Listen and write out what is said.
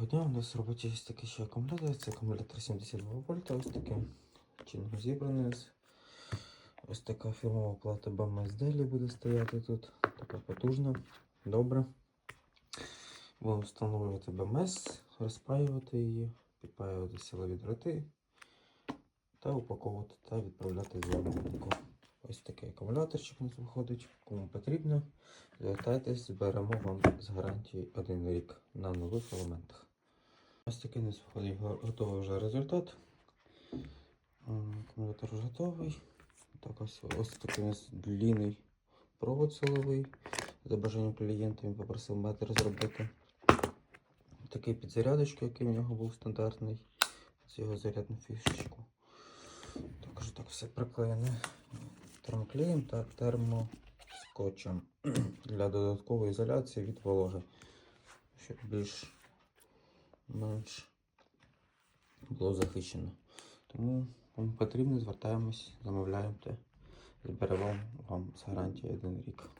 Доброго у нас в роботі є такий ще акумулятор. Це акумулятор 72 вольта, ось таким чином зібраний. Ось- така фірмова плата BMS Daily буде стояти тут. Така потужна, добре. Будемо встановлювати BMS, розпаювати її, підпаювати силові дроти та упаковувати та відправляти з замовнику. Ось такий акумуляторчик у нас виходить. Кому потрібно, звертайтесь, зберемо вам з гарантії один рік на нових елементах. Ось такий нас виходить готовий вже результат. Акумулятор вже готовий. Так, ось, ось такий у нас длинний провод силовий. За бажанням клієнта він попросив метр зробити. Такий підзарядочка, який у нього був стандартний. З його зарядну фішечку. Також так все приклеєне термоклеєм та термоскотчем для додаткової ізоляції від вологи, щоб більш менш було захищено. Тому вам потрібно, звертаємось, замовляємо те. зберемо вам з гарантією один рік.